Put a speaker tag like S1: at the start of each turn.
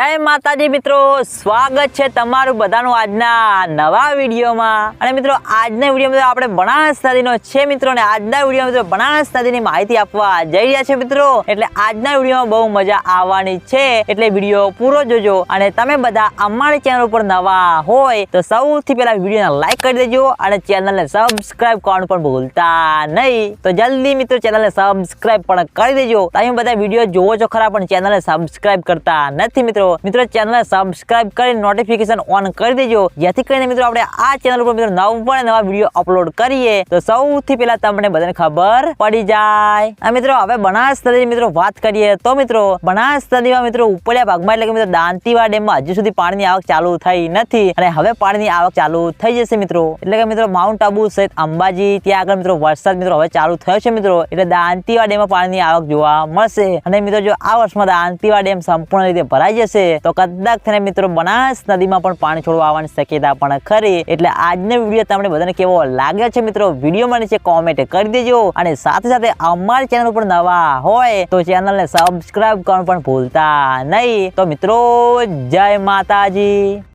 S1: જય માતાજી મિત્રો, સ્વાગત છે તમારું બધાનું આજના નવા વિડીયોમાં. અને મિત્રો, આજના વિડીયોમાં આપણે બનાસ નદીનો છે મિત્રો, અને આજના વિડીયોમાં મિત્રો નદીની માહિતી આપવા જઈ રહ્યા છે મિત્રો. એટલે આજના વિડીયોમાં બહુ મજા આવવાની છે. એટલે વીડિયો પૂરો જોજો અને તમે બધા અમારી ચેનલ ઉપર નવા હોય તો સૌથી પહેલા વિડીયોને લાઈક કરી દેજો અને ચેનલને સબસ્ક્રાઇબ કરવાનું પણ ભૂલતા નહીં. તો જલ્દી મિત્રો ચેનલને સબસ્ક્રાઇબ પણ કરી દેજો. તમે બધા વીડિયો જોવો છો ખરા, પણ ચેનલને સબસ્ક્રાઇબ કરતા નથી મિત્રો. મિત્રો ચેનલને સબસ્ક્રાઇબ કરી નોટિફિકેશન ઓન કરી દેજો. જેથી કરીને મિત્રો આપણે આ ચેનલ ઉપર મિત્રો નવા નવા વીડિયો અપલોડ કરીએ, તો સૌથી પહેલા તમને બધાને ખબર પડી જાય. આ મિત્રો હવે બનાસ મિત્રો વાત કરીએ, તો મિત્રો બનાસકાંઠામાં મિત્રો ઉપરલા ભાગમાં એટલે કે મિત્રો દાંતીવા ડેમમાં હજુ સુધી પાણીની આવક ચાલુ થઈ નથી. અને હવે પાણીની આવક ચાલુ થઈ જશે મિત્રો. એટલે કે મિત્રો માઉન્ટ આબુ સહિત અંબાજી, ત્યાં આગળ મિત્રો વરસાદ મિત્રો હવે ચાલુ થયો છે મિત્રો. એટલે દાંતીવા ડેમમાં પાણીની આવક જોવા મળશે. અને મિત્રો જો આ વર્ષમાં દાંતીવા ડેમ સંપૂર્ણ રીતે ભરાઈ જશે તો કદાચ થઈને મિત્રો બનાસ નદીમાં પણ પાણી છોડવા આવવાની શક્યતા પણ ખરી. એટલે આજનો વીડિયો તમને બધાને કેવો લાગ્યો છે મિત્રો? વિડીયોમાં નીચે કોમેન્ટ કરી દેજો. અને સાથે સાથે અમારી ચેનલ ઉપર નવા હોય તો ચેનલને સબસ્ક્રાઈબ કરવાનું પણ ભૂલતા નહીં. તો મિત્રો, જય માતાજી.